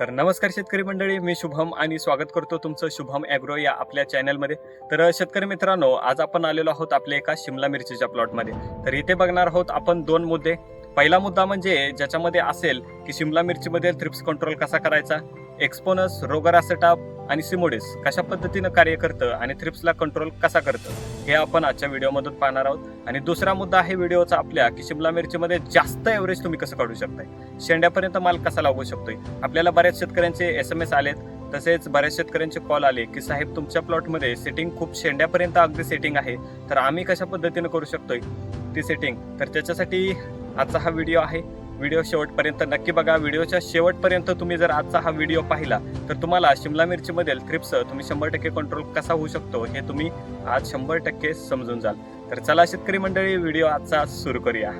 तर नमस्कार शेतकरी मंडळी मी शुभम आणि स्वागत करतो तुमचं शुभम ॲग्रो या आपल्या चॅनलमध्ये. तर शेतकरी मित्रांनो आज आपण आलेलो आहोत आपल्या एका शिमला मिरचीच्या प्लॉटमध्ये. तर इथे बघणार आहोत आपण दोन मुद्दे. पहिला मुद्दा म्हणजे ज्याच्यामध्ये असेल की शिमला मिरचीमध्ये थ्रिप्स कंट्रोल कसा करायचा? एक्सपोनस रोगरासेटाप आणि सिमोडिस कशा पद्धतीनं कार्य करतं आणि थ्रिप्सला कंट्रोल कसा करतं हे आपण आजच्या व्हिडिओमधून पाहणार आहोत. आणि दुसरा मुद्दा आहे व्हिडिओचा आपल्या की शिमला मिरचीमध्ये जास्त एव्हरेज तुम्ही कसं काढू शकताय? शेंड्यापर्यंत माल कसा लागू शकतोय? आपल्याला बऱ्याच शेतकऱ्यांचे एस एम एस आलेत तसेच बऱ्याच शेतकऱ्यांचे कॉल आले की साहेब तुमच्या प्लॉटमध्ये सेटिंग खूप शेंड्यापर्यंत अगदी सेटिंग आहे. तर आम्ही कशा पद्धतीनं करू शकतोय? ती सेटिंग तर त्याच्यासाठी आजचा हा व्हिडिओ आहे. व्हिडिओ शेवटपर्यंत नक्की बघा. व्हिडिओच्या शेवटपर्यंत तुम्ही जर आजचा हा व्हिडिओ पाहिला तर तुम्हाला शिमला मिरचीमधील थ्रिप्स तुम्ही शंभर टक्के कंट्रोल कसा होऊ शकतो हे तुम्ही आज शंभर टक्के समजून जाल. तर चला शेतकरी मंडळी व्हिडिओ आजचा सुरू करूया.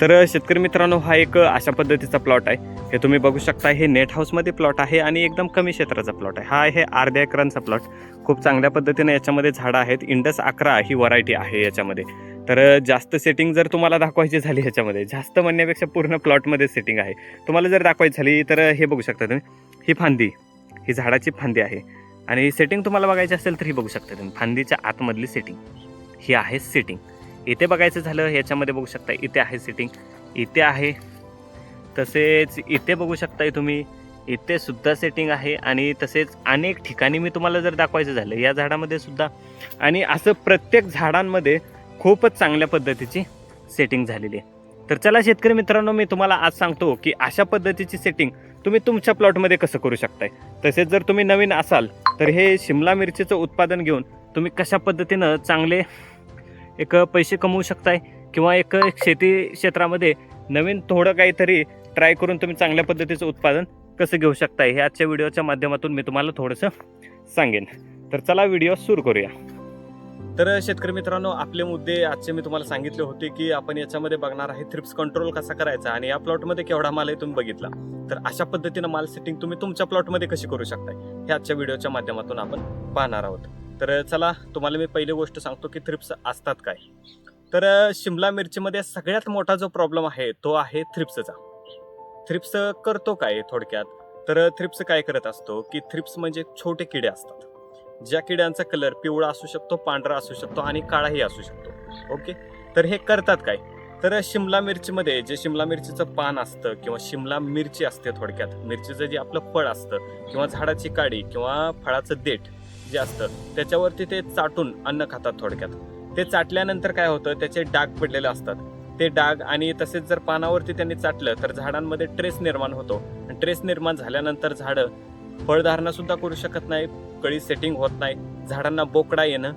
तर शेतकरी मित्रांनो हा एक अशा पद्धतीचा प्लॉट आहे. हे तुम्ही बघू शकता हे नेट हाऊसमध्ये प्लॉट आहे आणि एकदम कमी क्षेत्राचा प्लॉट आहे. हा आहे अर्ध्या एकरांचा प्लॉट खूप चांगल्या पद्धतीने याच्यामध्ये झाडं आहेत. इंडस अकरा ही व्हरायटी आहे याच्यामध्ये. तर जास्त सेटिंग जर तुम्हाला दाखवायची झाली ह्याच्यामध्ये जास्त म्हणण्यापेक्षा पूर्ण प्लॉटमध्ये सेटिंग आहे. तुम्हाला जर दाखवायची झाली तर हे बघू शकता तुम्ही. ही फांदी ही झाडाची फांदी आहे. आणि सेटिंग तुम्हाला बघायची असेल तर ही बघू शकता तुम्ही. फांदीच्या आतमधली सेटिंग ही आहे सेटिंग इथे बघायचं झालं याच्यामध्ये बघू शकता इथे आहे सेटिंग इथे आहे. तसेच इथे बघू शकताय तुम्ही. इथे सुद्धा सेटिंग आहे आणि तसेच अनेक ठिकाणी मी तुम्हाला जर दाखवायचं झालं या झाडामध्ये सुद्धा. आणि असं प्रत्येक झाडांमध्ये खूपच चांगल्या पद्धतीची सेटिंग झालेली आहे. तर चला शेतकरी मित्रांनो मी तुम्हाला आज सांगतो की अशा पद्धतीची सेटिंग तुम्ही तुमच्या प्लॉटमध्ये कसं करू शकताय. तसेच जर तुम्ही नवीन असाल तर हे शिमला मिरचीचं उत्पादन घेऊन तुम्ही कशा पद्धतीनं चांगले एक पैसे कमवू शकताय किंवा एक शेती क्षेत्रामध्ये नवीन थोडं काहीतरी ट्राय करून तुम्ही चांगल्या पद्धतीचं उत्पादन कसं घेऊ शकताय हे आजच्या व्हिडिओच्या माध्यमातून मी तुम्हाला थोडंसं सांगेन. तर चला व्हिडिओ सुरू करूया. तर शेतकरी मित्रांनो आपले मुद्दे आजचे मी तुम्हाला सांगितले होते की आपण याच्यामध्ये बघणार आहे थ्रिप्स कंट्रोल कसा करायचा आणि या प्लॉटमध्ये केवढा माल आहे तुम्ही बघितला. तर अशा पद्धतीनं माल सेटिंग तुम्ही तुमच्या प्लॉटमध्ये कशी करू शकताय हे आजच्या व्हिडिओच्या माध्यमातून आपण पाहणार आहोत. तर चला तुम्हाला मी पहिली गोष्ट सांगतो की थ्रिप्स असतात काय. तर शिमला मिरचीमध्ये सगळ्यात मोठा जो प्रॉब्लेम आहे तो आहे थ्रिप्सचा थ्रिप्स करतो काय थोडक्यात? तर थ्रिप्स काय करत असतो की थ्रिप्स म्हणजे छोटे किडे असतात. ज्या किड्यांचा कलर पिवळा असू शकतो पांढरा असू शकतो आणि काळाही असू शकतो. ओके? तर हे करतात काय? तर शिमला मिरचीमध्ये जे शिमला मिरचीचं पान असतं किंवा शिमला मिरची असते थोडक्यात मिरचीचं जे आपलं फळ असतं किंवा झाडाची काडी किंवा फळाचं देठ जे असतं त्याच्यावरती ते चाटून अन्न खातात थोडक्यात. ते चाटल्यानंतर काय होतं? त्याचे डाग पडलेले असतात. ते डाग आणि तसेच जर पानावरती त्यांनी चाटलं तर झाडांमध्ये ट्रेस निर्माण होतो. ट्रेस निर्माण झाल्यानंतर झाडं फळधारणा सुद्धा करू शकत नाही कळी सेटिंग होत नाही झाडांना बोकडा येणं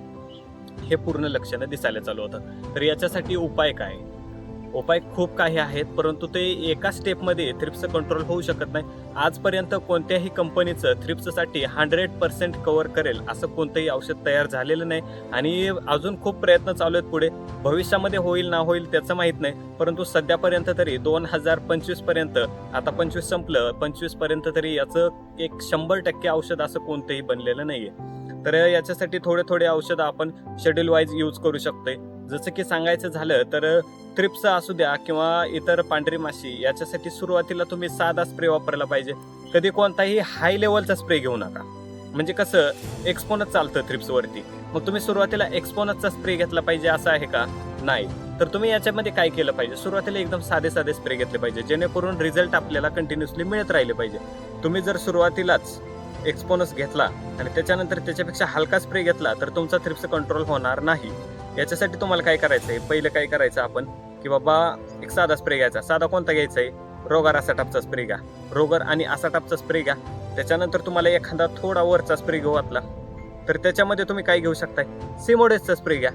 हे पूर्ण लक्षणं दिसायला चालू होतं. तर याच्यासाठी उपाय काय? उपाय खूप काही आहेत परंतु ते एका स्टेपमध्ये थ्रिप्स कंट्रोल होऊ शकत नाही. आजपर्यंत कोणत्याही कंपनीचं थ्रिप्ससाठी हंड्रेड पर्सेंट कव्हर करेल असं कोणतंही औषध तयार झालेलं नाही. आणि अजून खूप प्रयत्न चालू आहेत पुढे. भविष्यामध्ये होईल ना होईल त्याचं माहीत नाही. परंतु सध्यापर्यंत तरी दोन हजार पंचवीसपर्यंत आता पंचवीस संपलं पंचवीसपर्यंत तरी याचं एक शंभर टक्के औषध असं कोणतंही बनलेलं नाही आहे तर याच्यासाठी थोडे थोडे औषधं आपण शेड्यूल वाईज यूज करू शकतोय. जसं की सांगायचं झालं तर थ्रिप्स असू द्या किंवा इतर पांढरी माशी याच्यासाठी सुरुवातीला तुम्ही साधा स्प्रे वापरायला पाहिजे. कधी कोणताही हाय लेवलचा स्प्रे घेऊ नका. म्हणजे कसं एक्सपोनच चालतं थ्रिप्सवरती मग तुम्ही सुरुवातीला एक्सपोनसचा स्प्रे घेतला पाहिजे असं आहे का? नाही. तर तुम्ही याच्यामध्ये काय केलं पाहिजे? सुरुवातीला एकदम साधे साधे स्प्रे घेतले पाहिजे जेणेकरून रिझल्ट आपल्याला कंटिन्युअसली मिळत राहिले पाहिजे. तुम्ही जर सुरुवातीलाच एक्सपोनस घेतला आणि त्याच्यानंतर त्याच्यापेक्षा हलका स्प्रे घेतला तर तुमचा थ्रिप्स कंट्रोल होणार नाही. याच्यासाठी तुम्हाला काय करायचं आहे पहिलं काय करायचं आपण? की बाबा एक साधा स्प्रे घ्यायचा. साधा कोणता घ्यायचा आहे रोगार असा टापचा स्प्रे घ्या. रोगर आणि असाटापचा स्प्रे घ्या. त्याच्यानंतर तुम्हाला एखादा थोडा वरचा स्प्रे घेऊ वाटला तर त्याच्यामध्ये तुम्ही काय घेऊ शकताय? सिमोडेसचा स्प्रे घ्या.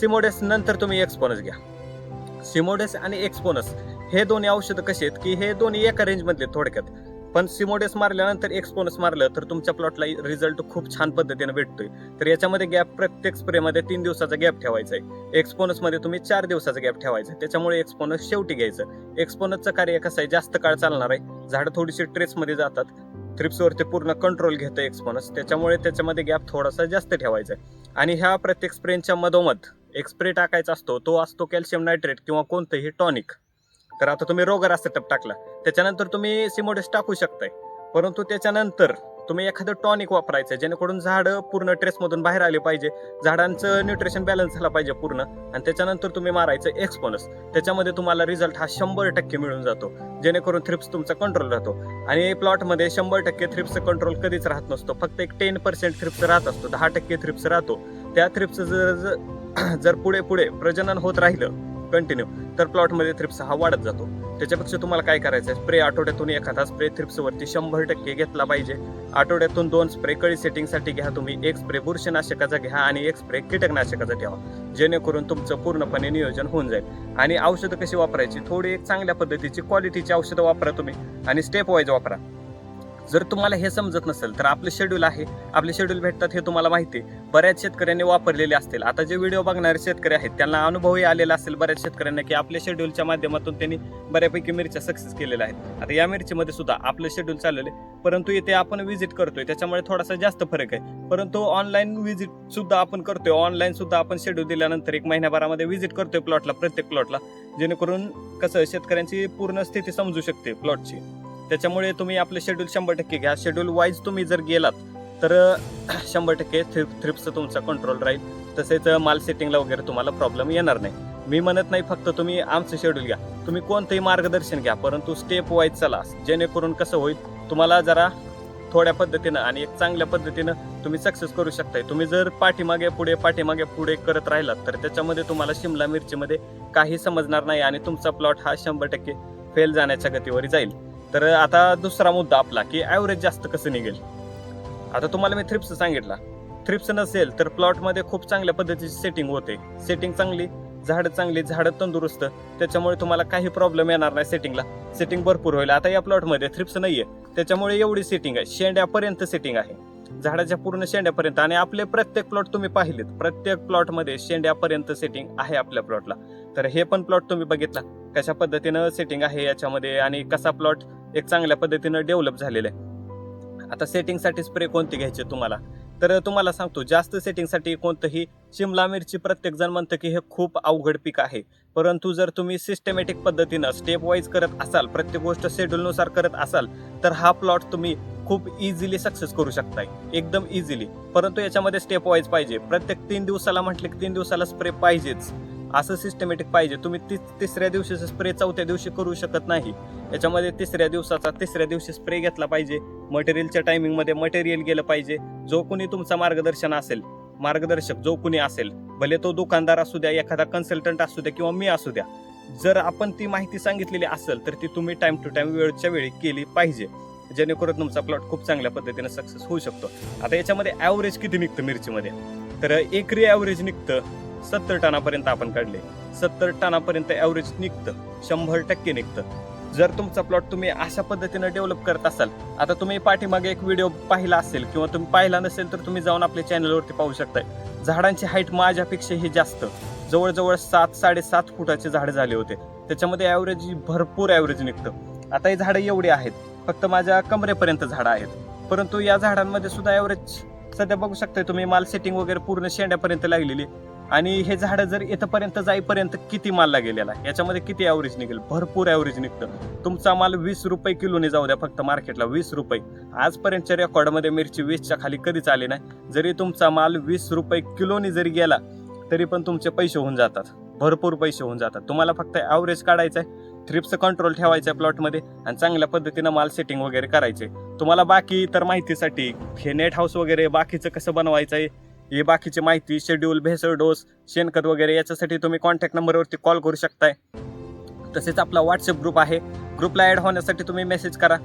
सिमोडेस नंतर तुम्ही एक्सपोनस घ्या. सिमोडेस आणि एक्सपोनस हे दोन्ही औषधं कसे आहेत? की हे दोन्ही एका रेंजमधले थोडक्यात. पण सिमोडेस मारल्यानंतर एक्सपोनस मारलं तर तुमच्या प्लॉटला रिझल्ट खूप छान पद्धतीने भेटतोय. तर याच्यामध्ये गॅप प्रत्येक स्प्रेमध्ये तीन दिवसाचा गॅप ठेवायचा आहे. एक्सपोनसमध्ये तुम्ही चार दिवसाचा गॅप ठेवायचा आहे. त्याच्यामुळे एक्सपोनस शेवटी घ्यायचं. एक्सपोनसचं कार्य कसं आहे? जास्त काळ चालणार आहे. झाडं थोडीशी ट्रेसमध्ये जातात. थ्रिप्सवरती पूर्ण कंट्रोल घेतं एक्सपोनस त्याच्यामुळे त्याच्यामध्ये गॅप थोडासा जास्त ठेवायचा आहे. आणि ह्या प्रत्येक स्प्रेच्या मधोमध एक स्प्रे टाकायचा असतो तो असतो कॅल्शियम नायट्रेट किंवा कोणतंही टॉनिक तर आता तुम्ही रोगरा सेटअप टाकला. त्याच्यानंतर तुम्ही सिमोडेस टाकू शकताय. परंतु त्याच्यानंतर तुम्ही एखादं टॉनिक वापरायचं जेणेकरून झाडं पूर्ण ट्रेसमधून बाहेर आले पाहिजे. झाडांचं न्यूट्रिशन बॅलन्स झाला पाहिजे पूर्ण. आणि त्याच्यानंतर तुम्ही मारायचं एक्सपोनस. त्याच्यामध्ये तुम्हाला रिझल्ट हा शंभर टक्के मिळून जातो. जेणेकरून थ्रिप्स तुमचा कंट्रोल राहतो. आणि प्लॉटमध्ये शंभर टक्के थ्रिप्स कंट्रोल कधीच राहत नसतो. फक्त एक टेन पर्सेंट थ्रिप्स राहत असतो. दहा टक्के थ्रिप्स राहतो. त्या थ्रिप्स जर- जर पुढे पुढे प्रजनन होत राहिलं कंटिन्यू तर प्लॉटमध्ये थ्रिप्स हा वाढत जातो. त्याच्यापेक्षा तुम्हाला काय करायचं आहे स्प्रे आठवड्यातून एखादा स्प्रे थ्रिप्सवरती शंभर टक्के घेतला पाहिजे. आठवड्यातून दोन स्प्रे कळी सेटिंगसाठी घ्या तुम्ही. एक स्प्रे बुरशीनाशकाचा घ्या आणि एक स्प्रे कीटकनाशकाचा ठेवा. जेणेकरून तुमचं पूर्णपणे नियोजन होऊन जाईल. आणि औषधं कशी वापरायची? थोडी एक चांगल्या पद्धतीची क्वालिटीची औषधं वापरा तुम्ही. आणि स्टेप वाईज वापरा. जर तुम्हाला हे समजत नसेल तर आपलं शेड्यूल आहे. आपले शेड्यूल भेटतात हे तुम्हाला माहिती आहे. बऱ्याच शेतकऱ्यांनी वापरलेले असतील. आता जे व्हिडिओ बघणारे शेतकरी आहेत त्यांना अनुभवही आलेला असेल बऱ्याच शेतकऱ्यांना की आपल्या शेड्यूलच्या माध्यमातून त्यांनी बऱ्यापैकी मिरच्या सक्सेस केलेल्या आहेत. आता या मिरचीमध्ये सुद्धा आपलं शेड्यूल चाललेलं परंतु इथे आपण व्हिजिट करतोय त्याच्यामुळे थोडासा जास्त फरक आहे. परंतु ऑनलाईन व्हिजिट सुद्धा आपण करतोय. ऑनलाईन सुद्धा आपण शेड्यूल दिल्यानंतर एक महिन्याभरामध्ये व्हिजिट करतोय प्लॉटला प्रत्येक प्लॉटला जेणेकरून कसं शेतकऱ्यांची पूर्ण स्थिती समजू शकते प्लॉटची त्याच्यामुळे तुम्ही आपलं शेड्यूल शंभर टक्के घ्या. शेड्यूल वाईज तुम्ही जर गेलात तर शंभर टक्के थ्रिप थ्रिप्सचा तुमचा कंट्रोल राहील. तसेच माल सेटिंगला वगैरे तुम्हाला प्रॉब्लेम येणार नाही. मी म्हणत नाही फक्त तुम्ही आमचं शेड्यूल घ्या. तुम्ही कोणतंही मार्गदर्शन घ्या परंतु स्टेप वाईज चला. जेणेकरून कसं होईल तुम्हाला जरा थोड्या पद्धतीनं आणि एक चांगल्या पद्धतीनं तुम्ही सक्सेस करू शकताय. तुम्ही जर पाठीमागे पुढे पाठीमागे पुढे करत राहिलात तर त्याच्यामध्ये तुम्हाला शिमला मिरचीमध्ये काही समजणार नाही आणि तुमचा प्लॉट हा शंभर टक्के फेल जाण्याच्या गतीवर जाईल. तर आता दुसरा मुद्दा आपला की ॲव्हरेज जास्त कसं निघेल? आता तुम्हाला मी थ्रिप्स सांगितला. थ्रिप्स नसेल तर प्लॉटमध्ये खूप चांगल्या पद्धतीची सेटिंग होते. सेटिंग चांगली झाडं चांगली झाडं तंदुरुस्त. त्याच्यामुळे तुम्हाला काही प्रॉब्लेम येणार नाही सेटिंगला सेटिंग भरपूर होईल. आता या प्लॉटमध्ये थ्रिप्स नाहीये. त्याच्यामुळे एवढी सेटिंग आहे. शेंड्यापर्यंत सेटिंग आहे. झाडाच्या पूर्ण शेंड्यापर्यंत आणि आपले प्रत्येक प्लॉट तुम्ही पाहिलेत. प्रत्येक प्लॉटमध्ये शेंड्यापर्यंत सेटिंग आहे आपल्या प्लॉटला तर हे पण प्लॉट तुम्ही बघितला. कशा पद्धतीनं सेटिंग आहे याच्यामध्ये आणि कसा प्लॉट एक चांगल्या पद्धतीनं डेव्हलप झालेला आहे. आता सेटिंगसाठी स्प्रे कोणते घ्यायचे तुम्हाला? तर तुम्हाला सांगतो जास्त सेटिंगसाठी कोणतंही शिमला मिरची प्रत्येकजण म्हणतं की हे खूप अवघड पीक आहे. परंतु जर तुम्ही सिस्टमॅटिक पद्धतीनं स्टेप वाईज करत असाल प्रत्येक गोष्ट शेड्यूलनुसार करत असाल तर हा प्लॉट तुम्ही खूप इझिली सक्सेस करू शकताय. एकदम इझिली परंतु याच्यामध्ये स्टेप वाईज पाहिजे. प्रत्येक तीन दिवसाला म्हटलं की तीन दिवसाला स्प्रे पाहिजेच. असं सिस्टमॅटिक पाहिजे. तुम्ही ती तिसऱ्या दिवशीचा स्प्रे चौथ्या दिवशी करू शकत नाही. याच्यामध्ये तिसऱ्या दिवसाचा तिसऱ्या दिवशी स्प्रे घेतला पाहिजे. मटेरियलच्या टायमिंगमध्ये मटेरियल गेलं पाहिजे. जो कोणी तुमचा मार्गदर्शन असेल मार्गदर्शक जो कोणी असेल भले तो दुकानदार असू द्या एखादा कन्सल्टंट असू द्या किंवा मी असू द्या जर आपण ती माहिती सांगितलेली असेल तर ती तुम्ही टाइम टू टाइम वेळच्या वेळी केली पाहिजे. जेणेकरून तुमचा प्लॉट खूप चांगल्या पद्धतीने सक्सेस होऊ शकतो. आता याच्यामध्ये ॲव्हरेज किती निघतं मिरचीमध्ये? तर एकरी ॲव्हरेज निघतं सत्तर टनापर्यंत आपण काढले. सत्तर टनापर्यंत ॲव्हरेज निघतं. शंभर टक्के निघतं. जर तुमचा प्लॉट तुम्ही अशा पद्धतीने डेव्हलप करत असाल आता तुम्ही पाठीमागे एक व्हिडिओ पाहिला असेल किंवा तुम्ही पाहिला नसेल तर तुम्ही जाऊन आपल्या चॅनलवरती पाहू शकताय. झाडांची हाईट माझ्यापेक्षाही जास्त. जवळजवळ सात साडेसात फुटाचे झाड झाले होते. त्याच्यामध्ये ॲव्हरेज भरपूर ॲव्हरेज निघतं. आता ही झाडं एवढी आहेत. फक्त माझ्या कमरेपर्यंत झाडं आहेत. परंतु या झाडांमध्ये सुद्धा ॲव्हरेज सध्या बघू शकताय तुम्ही माल सेटिंग वगैरे पूर्ण शेंड्यापर्यंत लागलेली आणि हे झाडं जर इथंपर्यंत जाईपर्यंत किती मालला गेलेला आहे? याच्यामध्ये किती ॲव्हरेज निघेल? भरपूर ॲव्हरेज निघतं. तुमचा माल वीस रुपये किलोने जाऊ द्या फक्त मार्केटला वीस रुपये. आजपर्यंतच्या रेकॉर्डमध्ये मिरची वीसच्या खाली कधीच आली नाही. जरी तुमचा माल वीस रुपये किलोने जरी गेला तरी पण तुमचे पैसे होऊन जातात. भरपूर पैसे होऊन जातात. तुम्हाला फक्त ॲव्हरेज काढायचं आहे थ्रिप्सचं कंट्रोल ठेवायचं आहे प्लॉटमध्ये आणि चांगल्या पद्धतीनं माल सेटिंग वगैरे करायचे तुम्हाला बाकी इतर माहितीसाठी हे नेट हाऊस वगैरे बाकीचं कसं बनवायचं आहे ही बाकीची माहिती शेड्यूल भेसळ डोस शेणखत वगैरे याच्यासाठी तुम्ही कॉन्टॅक्ट नंबरवरती कॉल करू शकताय. तसेच आपला व्हॉट्सअप ग्रुप आहे. ग्रुपला ॲड होण्यासाठी तुम्ही मेसेज करा.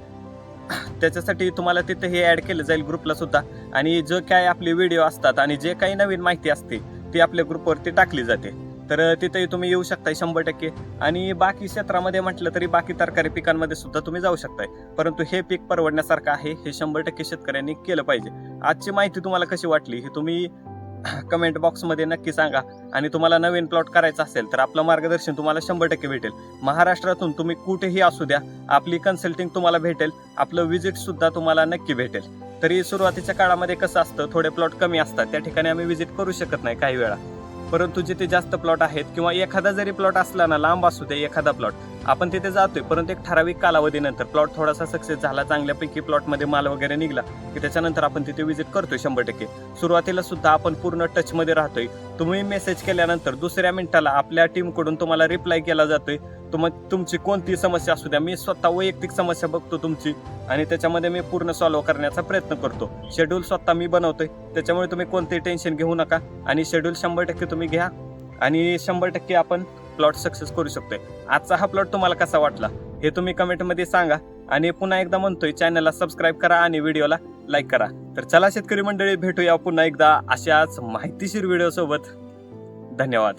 त्याच्यासाठी तुम्हाला तिथे हे ॲड केलं जाईल ग्रुपला सुद्धा. आणि जे काय आपले व्हिडिओ असतात आणि जे काही नवीन माहिती असते ती आपल्या ग्रुपवरती टाकली जाते. तर तिथेही तुम्ही येऊ शकताय शंभर टक्के. आणि बाकी क्षेत्रामध्ये म्हटलं तरी बाकी तरकारी पिकांमध्ये सुद्धा तुम्ही जाऊ शकताय. परंतु हे पीक परवडण्यासारखं आहे हे शंभर टक्के शेतकऱ्यांनी केलं पाहिजे. आजची माहिती तुम्हाला कशी वाटली हे तुम्ही कमेंट बॉक्समध्ये नक्की सांगा. आणि तुम्हाला नवीन प्लॉट करायचा असेल तर आपलं मार्गदर्शन तुम्हाला शंभर टक्के भेटेल. महाराष्ट्रातून तुम्ही कुठेही असू द्या आपली कन्सल्टिंग तुम्हाला भेटेल. आपलं व्हिजिट सुद्धा तुम्हाला नक्की भेटेल. तरी सुरुवातीच्या काळामध्ये कसं असतं थोडे प्लॉट कमी असतात त्या ठिकाणी आम्ही व्हिजिट करू शकत नाही काही वेळा. परंतु जिथे जास्त प्लॉट आहेत किंवा एखादा जरी प्लॉट असला ना लांब असू दे एखादा प्लॉट आपण तिथे जातोय परंतु एक ठराविक कालावधीनंतर प्लॉट थोडासा सक्सेस झाला चांगल्यापैकी प्लॉटमध्ये माल वगैरे निघला की त्याच्यानंतर आपण तिथे व्हिजिट करतोय शंभर टक्के. सुरुवातीला सुद्धा आपण पूर्ण टचमध्ये राहतोय. तुम्ही मेसेज केल्यानंतर दुसऱ्या मिनिटाला आपल्या टीमकडून तुम्हाला रिप्लाय केला जातोय. तुम तुमची कोणती समस्या असू द्या मी स्वतः वैयक्तिक समस्या बघतो तुमची आणि त्याच्यामध्ये मी पूर्ण सॉल्व्ह करण्याचा प्रयत्न करतो. शेड्यूल स्वतः मी बनवतोय त्याच्यामुळे तुम्ही कोणतेही टेन्शन घेऊ नका आणि शेड्यूल शंभर टक्के तुम्ही घ्या आणि शंभर टक्के आपण प्लॉट सक्सेस करू शकतोय. आजचा हा प्लॉट तुम्हाला कसा वाटला हे तुम्ही कमेंटमध्ये सांगा. आणि पुन्हा एकदा म्हणतोय चॅनलला सबस्क्राईब करा आणि व्हिडिओला लाईक करा. तर चला शेतकरी मंडळी भेटूया पुन्हा एकदा अशाच माहितीशीर व्हिडिओ सोबत. धन्यवाद.